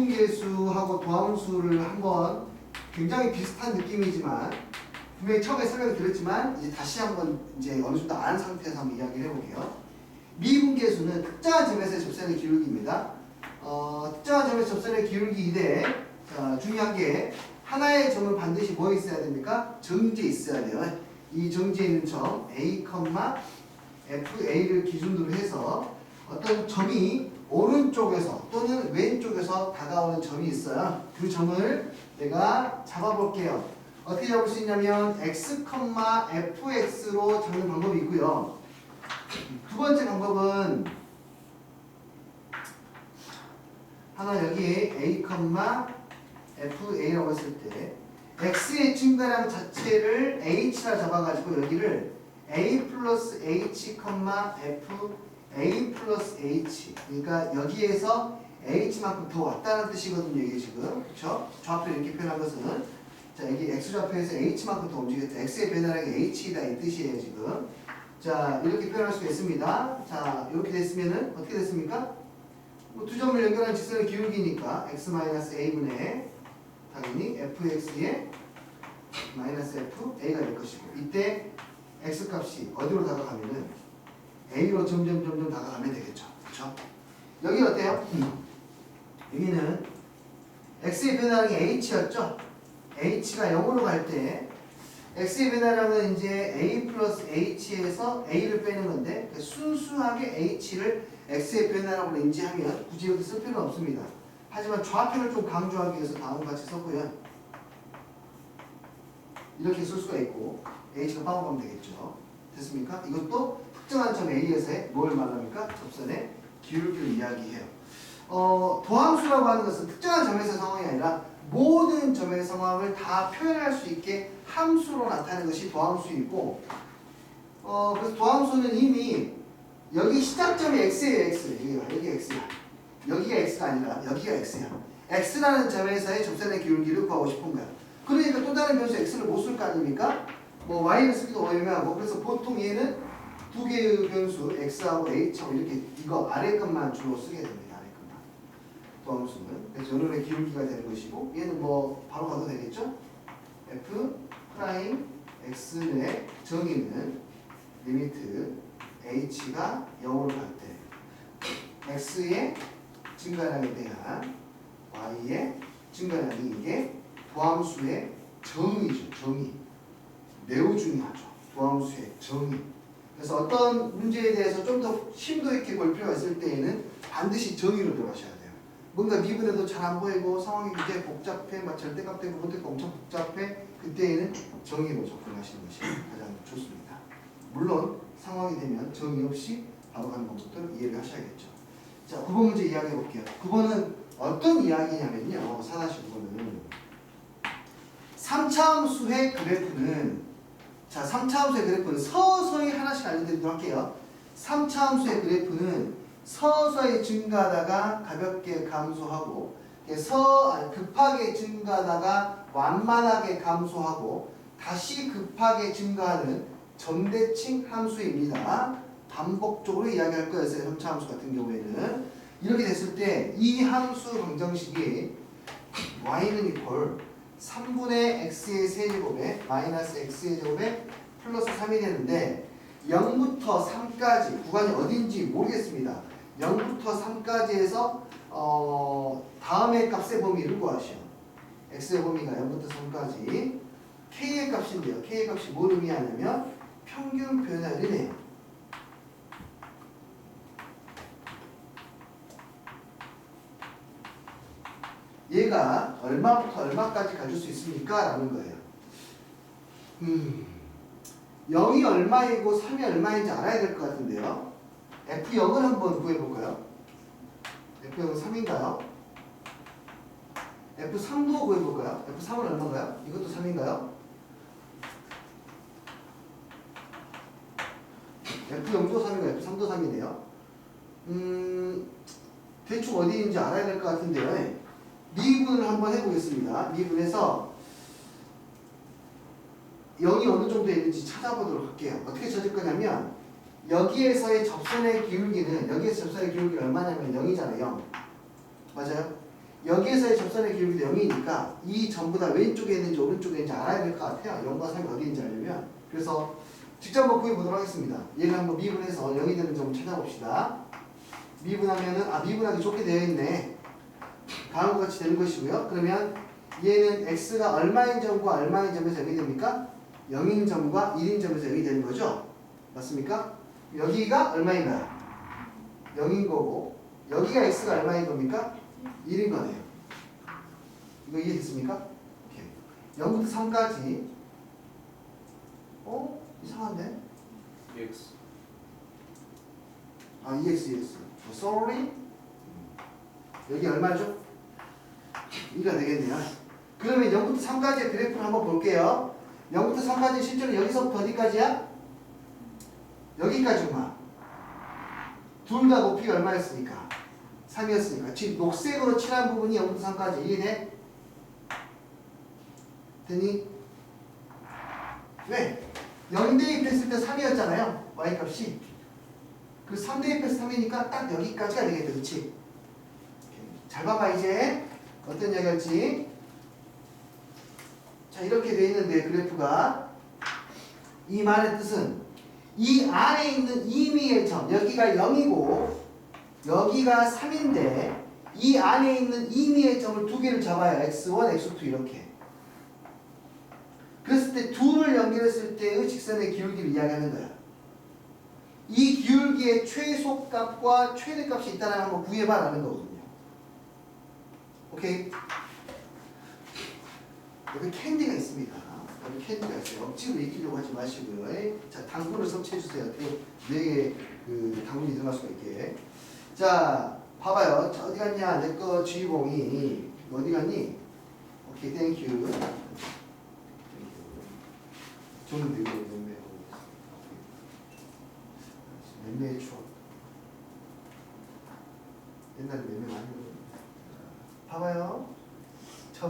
미분계수하고 도함수를 한번 굉장히 비슷한 느낌이지만 분명히 처음에 설명을 드렸지만 이제 다시 한번 이제 어느 정도 아는 상태에서 한번 이야기를 해볼게요. 미분계수는 특정한 점에서의 접선의 기울기입니다. 어, 특정한 점에서 접선의 기울기 이대 자, 중요한 게 하나의 점은 반드시 뭐 있어야 됩니까? 정지에 있어야 돼요. 이 정지에 있는 점 A, FA를 기준으로 해서 어떤 점이 오른쪽에서 또는 왼쪽에서 다가오는 점이 있어요. 그 점을 내가 잡아볼게요. 어떻게 잡을 수 있냐면 x, fx로 잡는 방법이 있고요. 두 번째 방법은 하나 여기 a, fa라고 했을 때 x의 증가량 자체를 h라 잡아가지고 여기를 a 플러스 h, f a 플러스 h. 그러니까 여기에서 h만큼 더 왔다는 뜻이거든요 이게 지금. 그렇죠? 좌표 이렇게 표현한 것은. 자 여기 x좌표에서 h만큼 더 움직였다 x의 변화량이 h이다 이 뜻이에요 지금. 자 이렇게 표현할 수가 있습니다. 자 이렇게 됐으면은 어떻게 됐습니까? 뭐 두 점을 연결한 직선의 기울기니까 x-a분의 당연히 fx의 마이너스 f a가 될 것이고 이때 x 값이 어디로 다가가면은 a로 점점 점점 다가가면 되겠죠 그렇죠? 여기 어때요? 여기는 x의 변화량이 h였죠? h가 0으로 갈 때 x의 변화량은 이제 a 플러스 h에서 a를 빼는 건데 그러니까 순수하게 h를 x의 변화량으로 인지하면 굳이 여기 쓸 필요는 없습니다. 하지만 좌표를 좀 강조하기 위해서 다음과 같이 썼고요. 이렇게 쓸 수가 있고 h가 빠져가면 되겠죠. 됐습니까? 이것도 특정한 점 A에서의 뭘 말합니까? 접선의 기울기를 이야기해요. 어, 도함수라고 하는 것은 특정한 점에서 상황이 아니라 모든 점의 상황을 다 표현할 수 있게 함수로 나타내는 것이 도함수이고 어, 그래서 도함수는 이미 여기 시작점이 x예요 x 여기가 여기 x야 여기가 x가 아니라 여기가 x야 x라는 점에서의 접선의 기울기를 구하고 싶은 거야 그러니까 또 다른 변수 x를 못 쓸 거 아닙니까? 뭐 y를 쓰기도 애매하고 그래서 보통 얘는 두 개의 변수 x하고 h하고 이렇게 이거 아래 것만 주로 쓰게 됩니다 아래 것만. 도함수는. 그래서 연원의 기울기가 되는 것이고 얘는 뭐 바로 가도 되겠죠? f 프라임 x의 정의는 리미트 h가 0으로 갈 때 x의 증가량에 대한 y의 증가량이 이게 도함수의 정의죠 정의. 매우 중요하죠. 도함수의 정의 그래서 어떤 문제에 대해서 좀 더 심도 있게 볼 필요가 있을 때에는 반드시 정의로 들어가셔야 돼요 뭔가 미분해도 잘 안 보이고 상황이 굉장히 복잡해 막 절대값 되고 그것도 엄청 복잡해 그때에는 정의로 접근하시는 것이 가장 좋습니다 물론 상황이 되면 정의 없이 바로 가는 방법도 이해를 하셔야겠죠. 자, 9번 문제 이야기해 볼게요. 9번은 어떤 이야기냐면요. 사다시 9번은 3차함수의 그래프는 자, 3차 함수의 그래프는 서서히 하나씩 알려드리도록 할게요. 3차 함수의 그래프는 서서히 증가하다가 가볍게 감소하고 서 아니, 급하게 증가하다가 완만하게 감소하고 다시 급하게 증가하는 점대칭 함수입니다. 반복적으로 이야기할 거예요. 3차 함수 같은 경우에는 이렇게 됐을 때 이 함수 방정식이 y는 이퀄 3분의 x의 세제곱에 마이너스 x의 제곱에 플러스 3이 되는데 0부터 3까지 구간이 어딘지 모르겠습니다. 0부터 3까지에서 어, 다음의 값의 범위를 구하시오. x의 범위가 0부터 3까지 k의 값인데요. k의 값이 뭘 의미하냐면 평균 변화율이네요. 얘가 얼마부터 얼마까지 가질 수 있습니까? 라는 거예요. 음, 0이 얼마이고 3이 얼마인지 알아야 될 것 같은데요. F0을 한번 구해볼까요? F0은 3인가요? F3도 구해볼까요? F3은 얼마인가요? 이것도 3인가요? F0도 3이고 F3도 3이네요. 음, 대충 어디인지 알아야 될 것 같은데요. 미분을 한번 해보겠습니다. 미분해서 0이 어느 정도 있는지 찾아보도록 할게요. 어떻게 찾을 거냐면 여기에서의 접선의 기울기는 여기에서 접선의 기울기가 얼마냐면 0이잖아요. 0. 맞아요? 여기에서의 접선의 기울기도 0이니까 이 전부 다 왼쪽에 있는지 오른쪽에 있는지 알아야 될 것 같아요. 0과 3이 어디 있는지 알려면. 그래서 직접 한번 구해보도록 하겠습니다. 얘를 한번 미분해서 0이 되는 점을 찾아봅시다. 미분하면은 아 미분하기 좋게 되어 있네. 다음과 같이 되는 것이고요. 그러면 얘는 x가 얼마인 점과 얼마인 점에서 0이 됩니까? 0인 점과 1인 점에서 0이 되는 거죠. 맞습니까? 여기가 얼마인가요? 0인 거고 여기가 x가 얼마인 겁니까? 1인 거네요. 이거 이해됐습니까? 오케이. 0부터 3까지 어? 이상한데? EX 아 EX EX 어, sorry? 여기 얼마죠? 2가 되겠네요. 그러면 0부터 3까지의 그래프를 한번 볼게요. 0부터 3까지 실제로 여기서부터 어디까지야? 여기까지구만. 둘 다 높이가 얼마였으니까? 3이었으니까. 지금 녹색으로 칠한 부분이 0부터 3까지 이해돼? 되니? 왜? 0 대입 했을 때 3이었잖아요. y값이. 그 3 대입 해서 3이니까 딱 여기까지가 되겠다. 그치? 잘 봐봐 이제. 어떤 얘기 할지. 자 이렇게 돼 있는데 그래프가 이 말의 뜻은 이 안에 있는 임의의 점 여기가 0이고 여기가 3인데 이 안에 있는 임의의 점을 두 개를 잡아요. x1, x2 이렇게. 그랬을 때 둘을 연결했을 때의 직선의 기울기를 이야기하는 거야. 이 기울기의 최소값과 최대값이 있다는 걸 구해봐라는 거거든요. 오케이? 여기 캔디가 있습니다. 여기 캔디가 있어요. 억지로 이기려고 하지 마시고요. 자, 당분을 섭취해주세요. 뇌에 그 당분이 들어갈 수가 있게. 자, 봐봐요. 자, 어디 갔냐? 내 거 주인공이 어디 갔니? 오케이, 땡큐. 저는 되게 맴매 맴매의 추억. 옛날에 맴매 많이 했거든요. 봐봐요.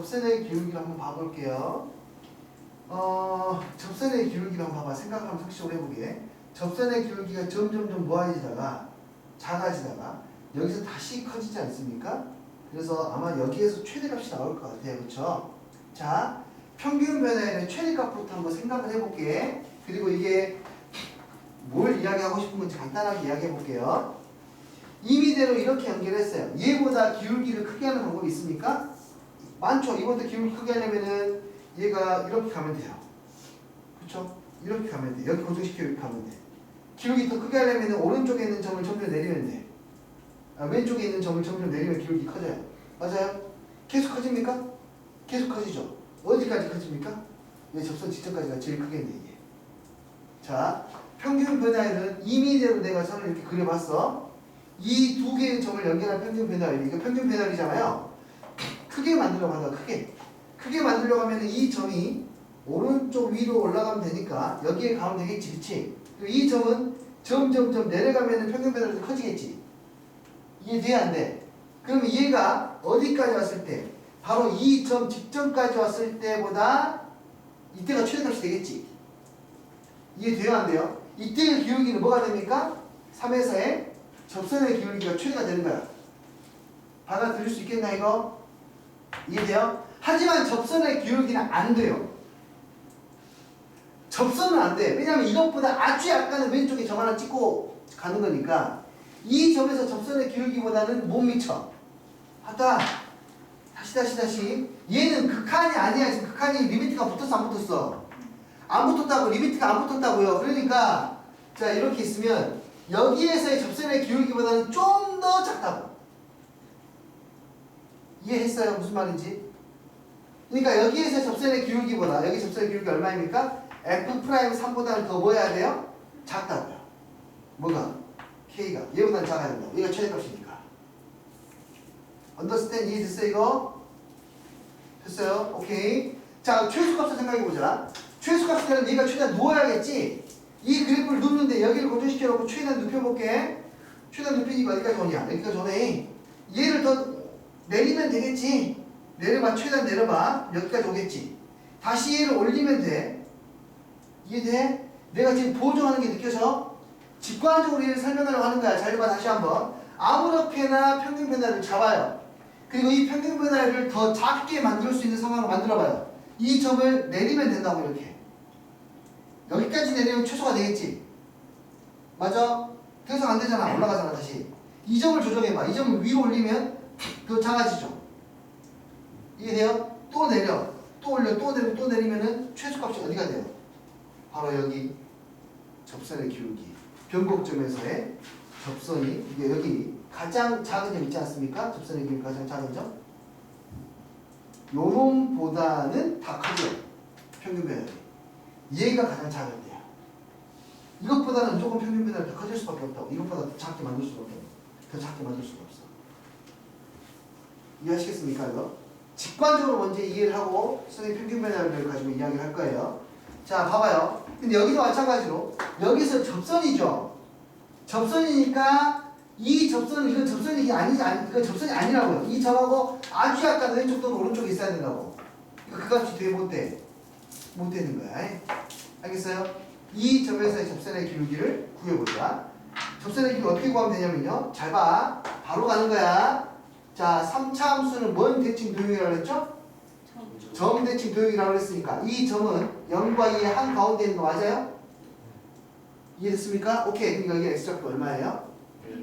접선의 기울기를 한번 봐볼게요. 어, 접선의 기울기를 한번 봐봐. 생각하면 상식적으로 해보게. 접선의 기울기가 점점점 모아지다가 작아지다가 여기서 다시 커지지 않습니까? 그래서 아마 여기에서 최대값이 나올 것 같아요. 그렇죠? 자, 평균 변화에는 최대값부터 한번 생각을 해볼게. 그리고 이게 뭘 이야기하고 싶은 건지 간단하게 이야기해 볼게요. 임의대로 이렇게 연결했어요. 얘보다 기울기를 크게 하는 방법이 있습니까? 많죠. 이보다 기울기 크게 하려면은 얘가 이렇게 가면 돼요. 그렇죠? 이렇게 가면 돼. 여기 고정시켜 이렇게 가면 돼. 기울기 더 크게 하려면은 오른쪽에 있는 점을 점점 내리면 돼. 아, 왼쪽에 있는 점을 점점 내리면 기울기 커져요. 맞아요? 계속 커집니까? 계속 커지죠. 어디까지 커집니까? 얘 접선 지점까지가 제일 크겠네 이게. 자, 평균 변화에는 임의대로 내가 선을 이렇게 그려봤어. 이 두 개의 점을 연결한 평균 배달이 이거 평균 배달이잖아요. 크게 만들려고 한다. 크게. 크게 만들려고 하면 이 점이 오른쪽 위로 올라가면 되니까 여기에 가면 되겠지. 그치? 이 점은 점점점 내려가면 평균 배달이 커지겠지. 이해 돼? 안 돼? 그럼 얘가 어디까지 왔을 때 바로 이 점 직전까지 왔을 때보다 이때가 최대값이 되겠지. 이해 돼요? 안 돼요? 이때의 기울기는 뭐가 됩니까? 3에서의 접선의 기울기가 최대가 되는 거야. 받아들일 수 있겠나 이거? 이해돼요? 하지만 접선의 기울기는 안 돼요. 접선은 안 돼. 왜냐면 이것보다 아주 약간은 왼쪽에 점 하나 찍고 가는 거니까 이 점에서 접선의 기울기보다는 못 미쳐. 하다 다시 다시 다시 얘는 극한이 아니야. 지금 극한이 리미트가 붙었어 안 붙었어? 안 붙었다고 리미트가 안 붙었다고요. 그러니까 자 이렇게 있으면 여기에서의 접선의 기울기보다는 좀 더 작다고. 이해했어요? 무슨 말인지? 그러니까 여기에서 접선의 기울기보다 여기 접선의 기울기 얼마입니까? F 프라임 3보다는 더 뭐 해야 돼요? 작다고요. 뭐가? K가 얘보다는 작아야 된다. 얘가 최대값이니까. 언더스탠 이해 됐어요 이거? 됐어요? 오케이. 자 최소값을 생각해 보자. 최소값을 얘가 최대한 누워야겠지? 이 그래프를 눕는데 여기를 고정시켜놓고 최대한 눕혀볼게. 최대한 눕히니까 어디까지 오냐? 여기까지 오네. 얘를 더 내리면 되겠지? 내려봐. 최대한 내려봐. 여기까지 오겠지? 다시 얘를 올리면 돼. 이해돼? 내가 지금 보조하는 게 느껴져? 직관적으로 얘를 설명하려고 하는 거야. 잘 봐. 다시 한번. 아무렇게나 평균 변화를 잡아요. 그리고 이 평균 변화를 더 작게 만들 수 있는 상황을 만들어봐요. 이 점을 내리면 된다고 이렇게. 여기까지 내리면 최소가 되겠지. 맞아? 더 이상 안 되잖아. 올라가잖아 다시. 이 점을 조정해봐. 이 점을 위로 올리면 그 작아지죠. 이해돼요? 또 내려. 또 올려. 또 내려. 또 내리면은 최소값이 어디가 돼요? 바로 여기 접선의 기울기. 변곡점에서의 접선이 이게 여기 가장 작은 점 있지 않습니까? 접선의 기울기 가장 작은 점. 요놈보다는 다 크죠. 평균 변화율이. 얘가 가장 작은데요. 이것보다는 조금 평균 변화율이 더 커질 수밖에 없다고. 이것보다 더 작게 만들 수가 없다고. 더 작게 만들 수가 없어. 이해하시겠습니까, 이거? 직관적으로 먼저 이해를 하고 선생님 평균 변화율을 가지고 이야기를 할 거예요. 자, 봐봐요. 근데 여기도 마찬가지로 여기서 접선이죠. 접선이니까 이 접선은 이건 접선이 아니지 아니 이건 접선이 아니라고요. 이 점하고 아주 약간 왼쪽 또는 오른쪽에 있어야 된다고. 그 값이 되게 못 돼. 못 되는 거야. 알겠어요? 이 점에서의 접선의 기울기를 구해보자. 접선의 기울기 어떻게 구하면 되냐면요. 잘 봐. 바로 가는 거야. 자, 3차 함수는 뭔 대칭 도형이라고 했죠? 점 대칭 도형이라고 했으니까 이 점은 0과 2의 한 가운데 있는 거 맞아요? 이해됐습니까? 오케이. 그럼 여기 x좌표 얼마예요?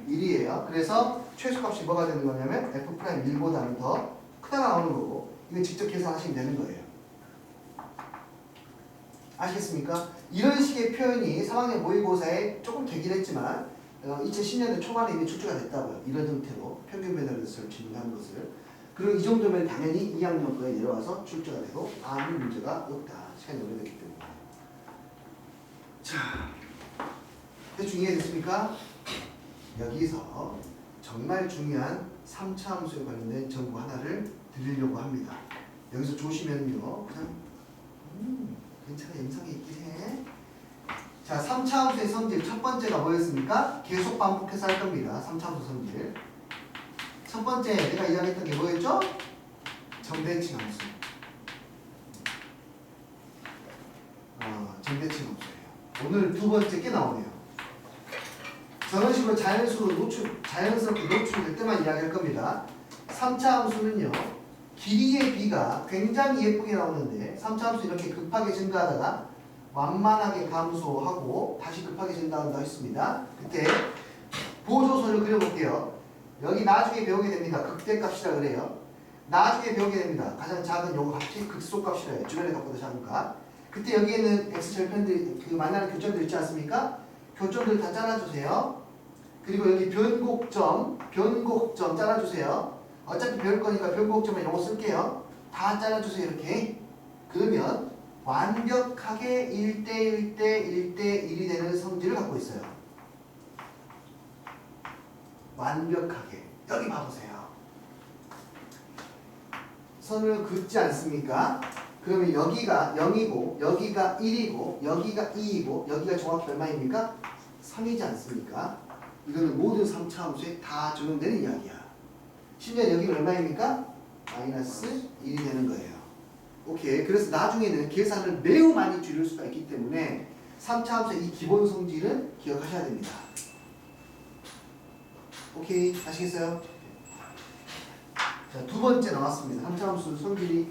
1이에요. 그래서 최소값이 뭐가 되는 거냐면 f'1보다는 더 크다가 나오는 거고 이거 직접 계산하시면 되는 거예요. 아시겠습니까? 이런 식의 표현이 3학년 모의고사에 조금 되긴 했지만 어, 2010년대 초반에 이미 출제가 됐다고요. 이런 형태로 평균 변화를 질문하는 것을 그리고 이 정도면 당연히 2학년 거에 내려와서 출제가 되고 아무 문제가 없다. 시간이 오래됐기 때문에 자 대충 이해됐습니까? 여기서 정말 중요한 3차 함수에 관련된 정보 하나를 드리려고 합니다. 여기서 조시면요. 그냥 음, 괜찮아 영상에 있긴 해. 자, 3차 함수의 성질 첫 번째가 뭐였습니까? 계속 반복해서 할 겁니다. 3차 함수 성질. 첫 번째 내가 이야기했던 게 뭐였죠? 정대칭 함수. 어, 정대칭 함수예요. 오늘 두 번째 게 나오네요. 저런 식으로 자연스럽게 노출, 자연스럽게 노출될 때만 이야기할 겁니다. 3차 함수는요, 길이의 비가 굉장히 예쁘게 나오는데, 3차 함수 이렇게 급하게 증가하다가 완만하게 감소하고 다시 급하게 증가한다고 했습니다. 그때 보조선을 그려볼게요. 여기 나중에 배우게 됩니다. 극대값이라 그래요. 나중에 배우게 됩니다. 가장 작은 요 값이 극소값이라 해요. 주변의 값보다 작은 값. 그때 여기에는 x 절편들 그 만나는 교점들 있지 않습니까? 교점들 다 잘라주세요. 그리고 여기 변곡점, 변곡점 잘라주세요. 어차피 배울 거니까 변곡점에 요거 쓸게요. 다 잘라주세요 이렇게. 그러면 완벽하게 1대 1대 1대 1이 되는 성질을 갖고 있어요. 완벽하게. 여기 봐보세요. 선을 긋지 않습니까? 그러면 여기가 0이고 여기가 1이고 여기가 2이고 여기가 정확히 얼마입니까? 3이지 않습니까? 이거는 모든 3차 함수에 다 적용되는 이야기야. 심지어 여기가 얼마입니까? 마이너스 1이 되는 거예요. 오케이. 그래서 나중에는 계산을 매우 많이 줄일 수가 있기 때문에 3차 함수의 이 기본 성질은 기억하셔야 됩니다. 오케이. 아시겠어요? 자, 두 번째 나왔습니다. 3차 함수 성질이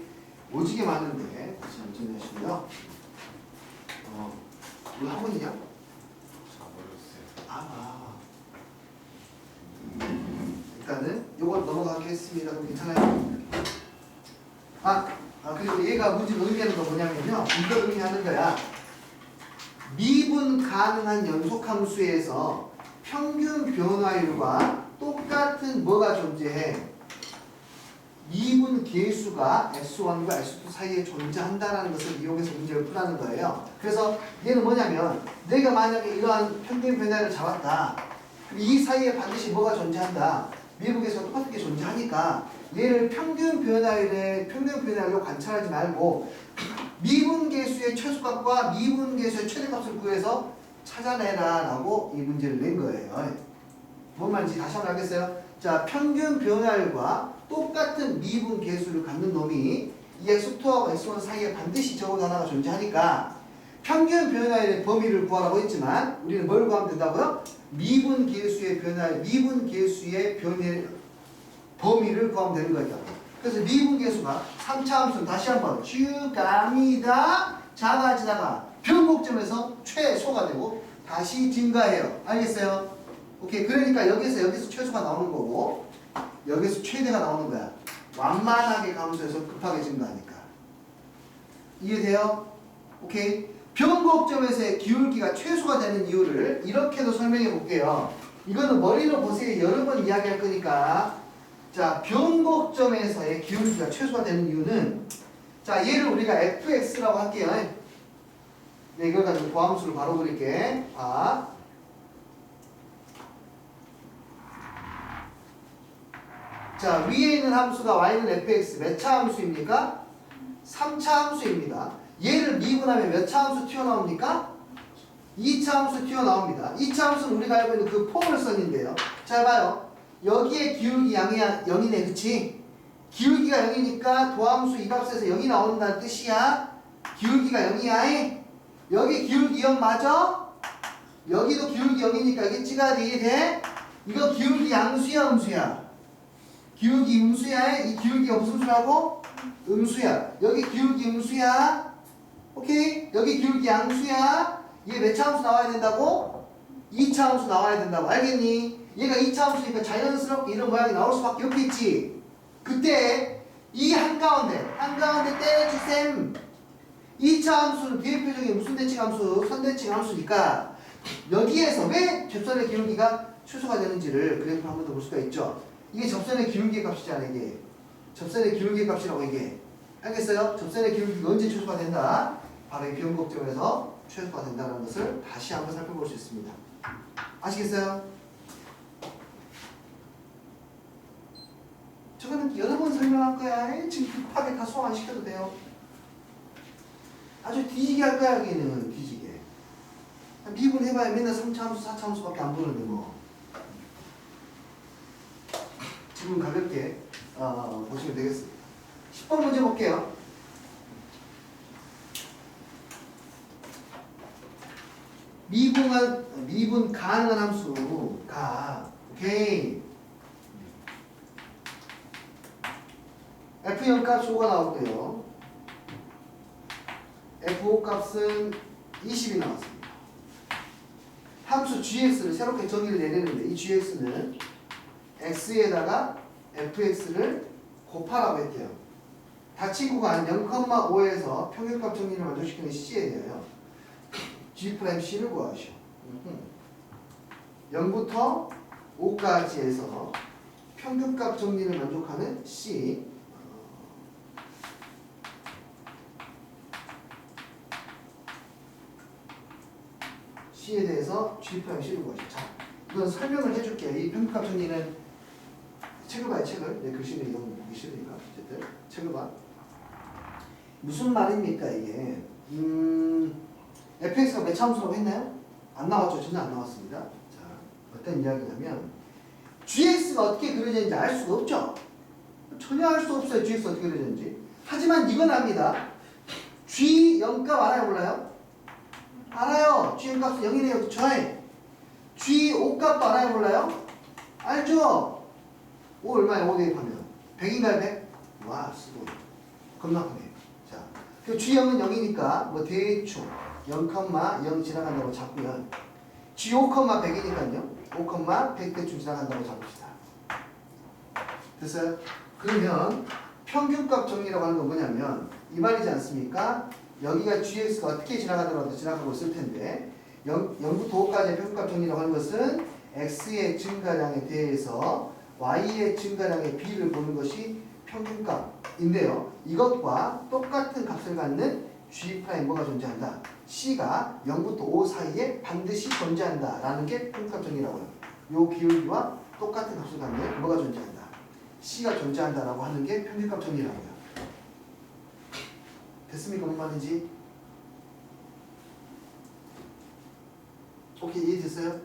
오지게 많은데 잠시만 정리하시고요. 어, 이거 학원이냐? 아, 아. 일단은 요걸 넘어가겠습니다. 괜찮아요? 아, 아 그리고 얘가 문제 의미하는 건 뭐냐면요. 이걸 의미하는 거야. 미분 가능한 연속함수에서 평균 변화율과 똑같은 뭐가 존재해? 미분 계수가 x1과 x2 사이에 존재한다는 것을 이용해서 문제를 풀라는 거예요. 그래서 얘는 뭐냐면 내가 만약에 이러한 평균 변화를 잡았다. 이 사이에 반드시 뭐가 존재한다. 계수가 똑같은 게 존재하니까 얘를 평균 변화율의 평균 변화율로 관찰하지 말고 미분 계수의 최소값과 미분 계수의 최대값을 구해서 찾아내라라고 이 문제를 낸 거예요. 뭔 말인지 다시 한번 알겠어요? 자, 평균 변화율과 똑같은 미분 계수를 갖는 놈이 이 x2하고 x1 사이에 반드시 적어도 하나가 존재하니까 평균 변화율의 범위를 구하라고 했지만 우리는 뭘 구하면 된다고요? 미분 계수의 변화, 미분 계수의 변의 범위를 구하면 되는 거죠. 그래서 미분 계수가 3차 함수는 다시 한번 쭉 갑니다. 작아지다가 변곡점에서 최소가 되고 다시 증가해요. 알겠어요? 오케이. 그러니까 여기서 여기서 최소가 나오는 거고 여기서 최대가 나오는 거야. 완만하게 감소해서 급하게 증가하니까. 이해돼요? 오케이. 변곡점에서의 기울기가 최소가 되는 이유를 이렇게도 설명해 볼게요. 이거는 머리로 보세요. 여러 번 이야기할 거니까. 자, 변곡점에서의 기울기가 최소가 되는 이유는 자, 얘를 우리가 fx라고 할게요. 네, 이걸 가지고 도함수를 바로 그릴게. 봐. 자, 위에 있는 함수가 y는 fx 몇 차 함수입니까? 3차 함수입니다. 얘를 미분하면 몇 차 함수 튀어나옵니까? 2차 함수 튀어나옵니다. 2차 함수는 우리가 알고 있는 그 포물선인데요. 잘 봐요. 여기에 기울기 양이야 0이네 그치? 기울기가 0이니까 도함수 이 값에서 0이 나온다는 뜻이야. 기울기가 0이야. 여기 기울기 0 맞아? 여기도 기울기 0이니까 여기 찍어야 돼. 이거 기울기 양수야 음수야? 기울기 음수야. 이 기울기가 무슨 수라고? 음수야. 여기 기울기 음수야. 오케이? 여기 기울기 양수야. 얘 몇 차 함수 나와야 된다고? 2차 함수 나와야 된다고. 알겠니? 얘가 2차 함수니까 자연스럽게 이런 모양이 나올 수밖에 없겠지. 그때 이 한가운데, 한가운데 떼주셈. 2차 함수는 뒤에 표정이 무슨 대칭 함수? 선대칭 함수니까 여기에서 왜 접선의 기울기가 최소가 되는지를 그래프로 한번 더 볼 수가 있죠. 이게 접선의 기울기 값이잖아, 이게. 접선의 기울기 값이라고 이게. 알겠어요? 접선의 기울기가 언제 최소가 된다? 바로 이 비용곡점에서 최소가 된다는 것을 다시 한번 살펴볼 수 있습니다. 아시겠어요? 저거는 여러 번 설명할 거야. 지금 급하게 다 소화 안 시켜도 돼요. 아주 뒤지게 할 거야, 여기는. 뒤지게. 미분 해봐야 맨날 3차 함수, 4차 함수밖에 안 보는데 뭐. 지금 가볍게 어, 보시면 되겠습니다. 10번 문제 볼게요. 미분한 미분 가능한 함수 가 오케이 F0 값이 5가 나왔고요. F5 값은 20이 나왔습니다. 함수 gx를 새롭게 정의를 내리는데 이 gx는 x에다가 fx를 곱하라고 했대요. 닫힌 구간 0,5에서 평균값 정리를 만족시키는 c에 대하여 g'c를 구하시오. 0부터 5까지에서 평균값 정리를 만족하는 c C에 대해서 G'C를 구하시오. 자, 이건 설명을 해줄게요. 이 평균값 정리는 책을 봐요, 책을. 내 글씨는 이건 보기 싫으니까. 어쨌든, 책을 봐. 무슨 말입니까, 이게? 음, fx가 몇 차함수라고 했나요? 안 나왔죠. 전혀 안 나왔습니다. 자, 어떤 이야기냐면, gx가 어떻게 그려졌는지 알 수가 없죠? 전혀 알 수 없어요. gx 어떻게 그려졌는지. 하지만 이건 압니다. g 0값 알아요, 몰라요? 알아요. g 값은 0이네요. 그쵸? g 5값도 알아요? 몰라요? 알죠? 5 얼마야? 5 대입하면 100인가요? 100? 와 수고 겁나 크네 자, 그 g0은 0이니까 뭐 대충 0,0 지나간다고 잡고요 g 5, 100이니까요 5, 100 대충 지나간다고 잡읍시다 됐어요? 그러면 평균값 정리라고 하는 건 뭐냐면 이 말이지 않습니까? 여기가 gx가 어떻게 지나가더라도 지나가고 있을 텐데 0, 0부터 5까지의 평균값 정리라고 하는 것은 x의 증가량에 대해서 y의 증가량의 비를 보는 것이 평균값인데요. 이것과 똑같은 값을 갖는 g 프라임 뭐가 존재한다? C가 0부터 5 사이에 반드시 존재한다라는 게 평균값 정리라고요. 요 기울기와 똑같은 값을 갖는 뭐가 존재한다? c가 존재한다라고 하는 게 평균값 정리라고요. 됐습니까? 뭔 말인지? 오케이 이해됐어요?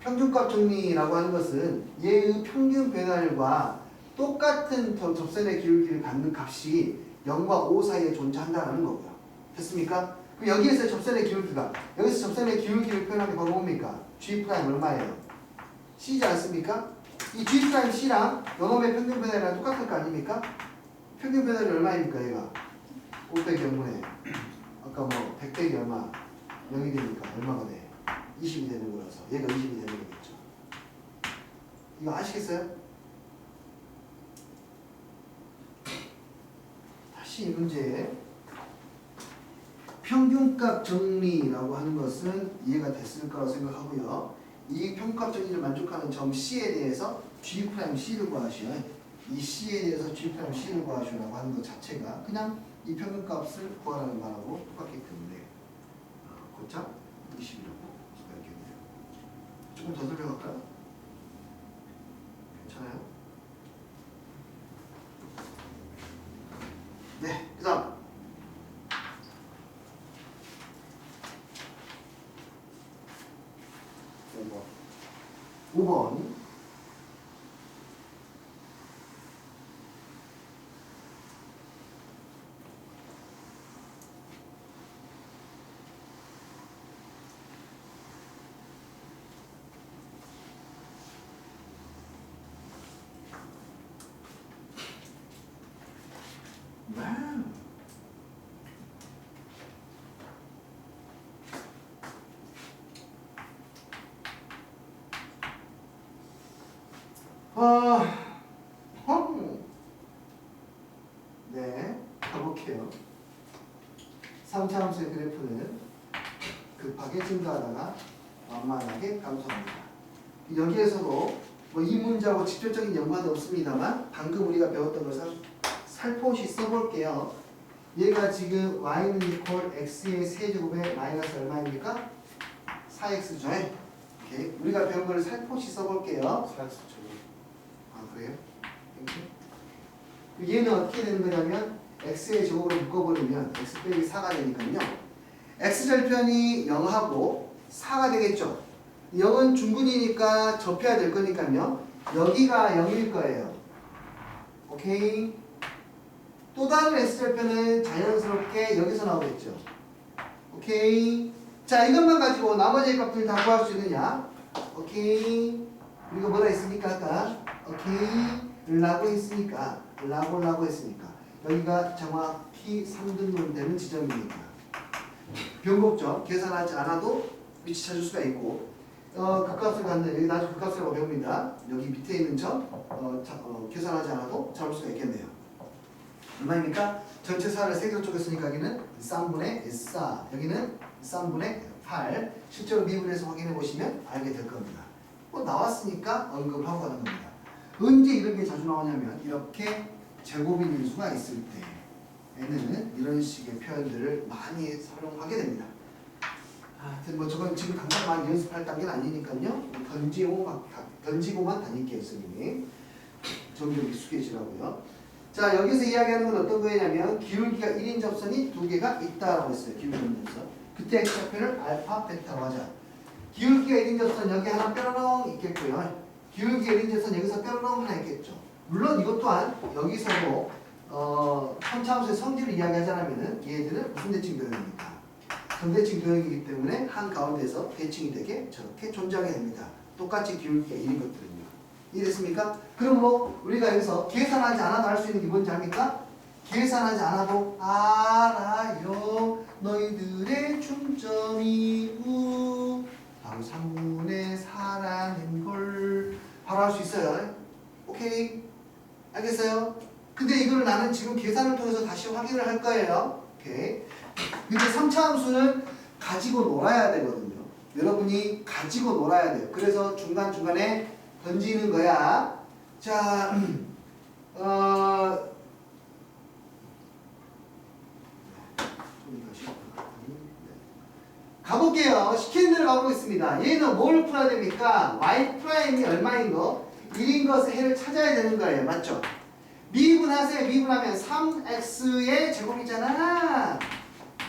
평균값 정리라고 하는 것은 얘의 평균 변화율과 똑같은 저- 접선의 기울기를 갖는 값이 0과 5 사이에 존재한다는 거고요. 됐습니까? 그 여기에서 접선의 기울기가 여기서 접선의 기울기를 표현하는 게 바로 뭡니까? G 얼마예요? C지 않습니까? 이 G C랑 영업의 평균 변화량 똑같을 거 아닙니까? 평균 변화율이 얼마입니까 얘가? 5 빼기 0분의 아까 뭐 100 빼기 얼마 0이 되니까 얼마가 돼? 20이 되는 거라서 얘가 20이 되는 거겠죠 이거 아시겠어요? 다시 이 문제 평균값 정리라고 하는 것은 이해가 됐을 거라고 생각하고요 이 평균값 정리를 만족하는 점 C에 대해서 G 프라임 C를 구하시오 이 C에 대해서 G 프라임 C를 구하시오라고 하는 것 자체가 그냥 이 평균값을 구하라는 말하고 똑같기 때문에 어, 곧장 20이라고 수가 있겠네요. 조금 더 설명할까요? 괜찮아요? 네, 그 다음 오 번 5번 와우. 아, 험. 네, 가볼게요. 3차 함수의 그래프는 급하게 증가하다가 완만하게 감소합니다. 여기에서도 뭐 이 문제하고 직접적인 연관은 없습니다만 방금 우리가 배웠던 걸 살, 살포시 써볼게요. 얘가 지금 y는 이퀄 x의 세제곱에 마이너스 얼마입니까? 4x죠. 오케이. 우리가 배운 걸 살포시 써볼게요. 사학수처럼 아 그래요? 이렇게? 얘는 어떻게 되는 거냐면 x의 제곱으로 묶어버리면 x 빼기 4가 되니까요. X절편이 0하고 4가 되겠죠. 0은 중근이니까 접해야 될 거니까요. 여기가 0일 거예요. 오케이? 또 다른 x절편은 자연스럽게 여기서 나오겠죠. 오케이? 자 이것만 가지고 나머지 값들 다 구할 수 있느냐? 오케이? 우리가 뭐라 했습니까 아까 오케이. 라고 했으니까 라고 라고 했으니까. 여기가 정확히 3등분 되는 지점이니까 변곡점 계산하지 않아도 위치 찾을 수가 있고 어, 극값을 갖는 여기 나중에 극값이라고 배웁니다. 여기 밑에 있는 점 어, 자, 어, 계산하지 않아도 잡을 수가 있겠네요. 얼마입니까? 전체 4를 세개로 쪼갰으니까 여기는 3분의 4 여기는 3분의 8 실제로 미분해서 확인해 보시면 알게 될 겁니다. 뭐 나왔으니까 언급하고 가는 겁니다. 언제 이런 게 자주 나오냐면 이렇게 제곱인 수가 있을 때에는 이런 식의 표현들을 많이 사용하게 됩니다. 하여튼 뭐 저건 지금 당장 많이 연습할 단계는 아니니까요. 던지고 던지고만 다닐게요, 선생님. 점점 익숙해지라고요. 자 여기서 이야기하는 건 어떤 거냐면 기울기가 1인 접선이 두 개가 있다라고 했어요. 기울기 접선. 그때 x좌표를 알파, 베타로 하자. 기울기가 1인 접선 여기 하나 뾰로롱 있겠고요. 기울기가 1인 접선 여기서 하나 있겠죠. 물론 이것 또한 여기서도 어, 선차함수의 성질을 이야기하자면은 얘들은 무슨 대칭 도형입니까? 정대칭 도형이기 때문에 한 가운데서 대칭이 되게 저렇게 존재하게 됩니다. 똑같이 기울기가 1인 것들은요. 이해됐습니까? 그럼 뭐 우리가 여기서 계산하지 않아도 알 수 있는 게 뭔지 압니까? 계산하지 않아도 알아요 너희들의 중점이 우 바로 3분의 4라는 걸 알수 있어요. 오케이. 알겠어요? 근데 이걸 나는 지금 계산을 통해서 다시 확인을 할 거예요. 오케이. 근데 3차 함수는 가지고 놀아야 되거든요. 여러분이 가지고 놀아야 돼요. 그래서 중간중간에 던지는 거야. 자 어, 가볼게요. 시키는 대로 가보겠습니다. 얘는 뭘 풀어야 됩니까? y 프라임이 얼마인 거? 1인 것의 해를 찾아야 되는 거예요. 맞죠? 미분하세요. 미분하면 3x의 제곱이잖아.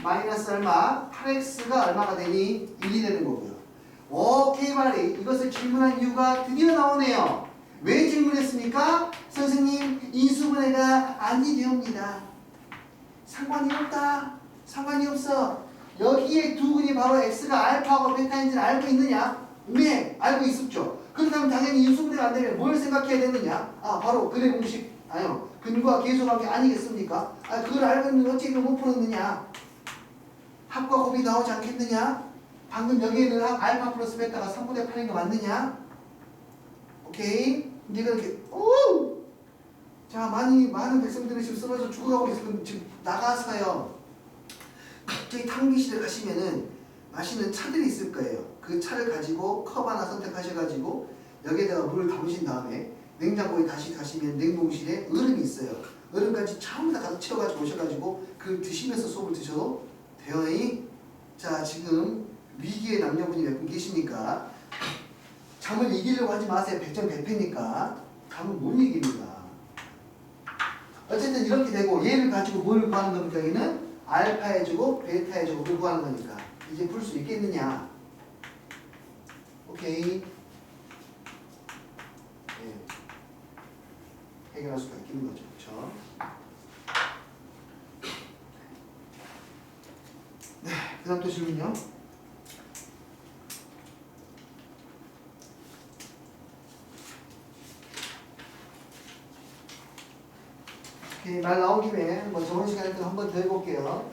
마이너스 얼마? 8x가 얼마가 되니? 1이 되는 거고요. 오케이 말이 이것을 질문한 이유가 드디어 나오네요. 왜 질문했습니까? 선생님 인수분해가 아니 되옵니다. 상관이 없다. 상관이 없어. 여기에 두 근이 바로 x가 알파하고 베타인지를 알고 있느냐? 네, 알고 있었죠. 그렇다면 당연히 인수분해가 안 되면 뭘 생각해야 되느냐? 아 바로 근해 공식 아니요 근과 계수관계 아니겠습니까? 아 그걸 알고 있는 어떻게 이걸 못 풀었느냐? 합과 곱이 나오지 않겠느냐? 방금 여기에는 하- 알파 플러스 베타가 3분의 8인 거 맞느냐? 오케이? 근데 이렇게 오! 자 많이 많은 백성들이 지금 쓰러져 죽어가고 있으면 지금 나가서요 갑자기 탕비실에 가시면은 마시는 차들이 있을 거예요. 그 차를 가지고 컵 하나 선택하셔가지고 여기에다가 물을 담으신 다음에 냉장고에 다시 가시면 냉동실에 얼음이 있어요. 얼음까지 전부 다 가득 채워가지고 오셔가지고 그 드시면서 수업을 드셔도 이? 자 지금 위기의 남녀분이 몇 분 계시니까? 잠을 이기려고 하지 마세요. 백전백패니까. 잠을 못 이깁니다. 어쨌든 이렇게 되고 얘를 가지고 뭘 구하는 겁니까 여기는 알파 해주고 베타 해주고 그걸 구하는 거니까. 이제 풀 수 있겠느냐? 오케이. 예. 해결할 수가 있겠는 거죠. 그렇죠 네, 그 다음 또 질문요 오케이, 말 나온 김에 뭐 좋은 시간에 또 한번 더 해볼게요.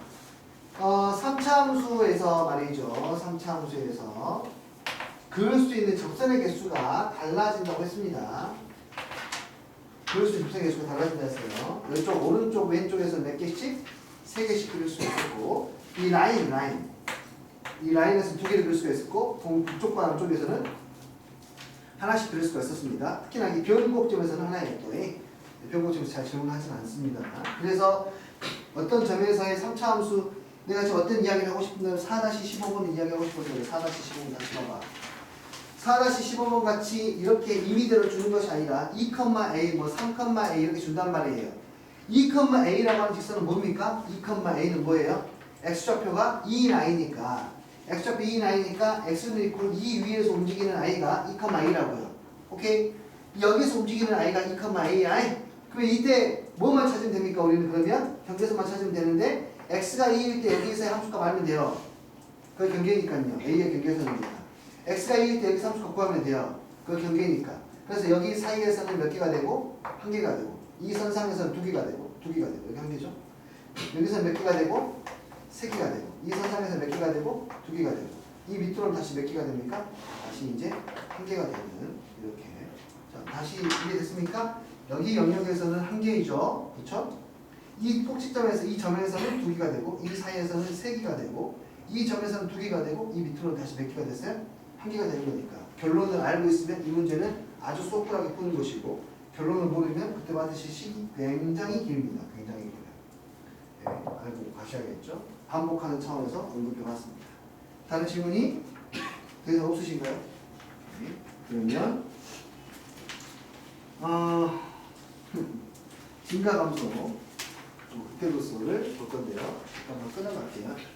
어, 3차 함수에서 말이죠. 3차 함수에서 그을 수 있는 접선의 개수가 달라진다고 했습니다. 그을 수 있는 접선의 개수가 달라진다 했어요. 왼쪽, 오른쪽, 왼쪽에서 몇 개씩? 세 개씩 그릴 수 있고 이 라인, 라인. 이 라인에서 두 개를 그릴 수가 있었고 동 북쪽과 남쪽에서는 하나씩 그릴 수가 있었습니다. 특히나 이 변곡점에서는 하나예요. 또. 이. 변곡점에서 잘 적용하지는 않습니다. 그래서 어떤 점에서의 3차 함수 내가 지금 어떤 이야기를 하고 싶은데 4-15번 이야기하고 싶어서 4-15번 다시 봐봐. 4-15번 같이 이렇게 임의대로 주는 것이 아니라 2,a 뭐 3,a 이렇게 준단 말이에요. 2,a라고 하는 직선은 뭡니까? 2,a는 뭐예요? x좌표가 2인 i니까 x좌표 2인 i니까 x는 있고 2 위에서 움직이는 i가 2,a라고요. 오케이? 여기서 움직이는 i가 2,ai 그러면 이때 뭐만 찾으면 됩니까? 우리는 그러면 경계선만 찾으면 되는데 x가 2일 때 여기서의 함수값 알면 돼요. 그 경계니까요. a의 경계선입니다. x가 2일 때 여기서 함수값 구하면 돼요. 그 경계니까. 그래서 여기 사이에서는 몇 개가 되고 한 개가 되고 이 선상에서는 두 개가 되고 두 개가 되고 여기 한 개죠. 여기서는 몇 개가 되고 세 개가 되고 이 선상에서 몇 개가 되고 두 개가 되고 이 밑으로는 다시 몇 개가 됩니까? 다시 이제 한 개가 되는 이렇게 자 다시 이해됐습니까? 여기 영역에서는 한 개이죠. 그렇죠? 이 꼭지점에서 이 점에서는 두 개가 되고 이 사이에서는 세 개가 되고 이 점에서는 두 개가 되고 이 밑으로는 다시 몇 개가 됐어요? 한 개가 되는 거니까 결론을 알고 있으면 이 문제는 아주 소프하게 푸는 것이고 결론을 모르면 그때 받으실 시기 굉장히 길입니다. 굉장히 길어요. 네, 알고 가셔야겠죠. 반복하는 차원에서 언급해봤습니다. 다른 질문이 더 이상 없으신가요? 네, 그러면 어, 진가감소 그때로서를 볼 건데요. 잠깐만 끊어갈게요.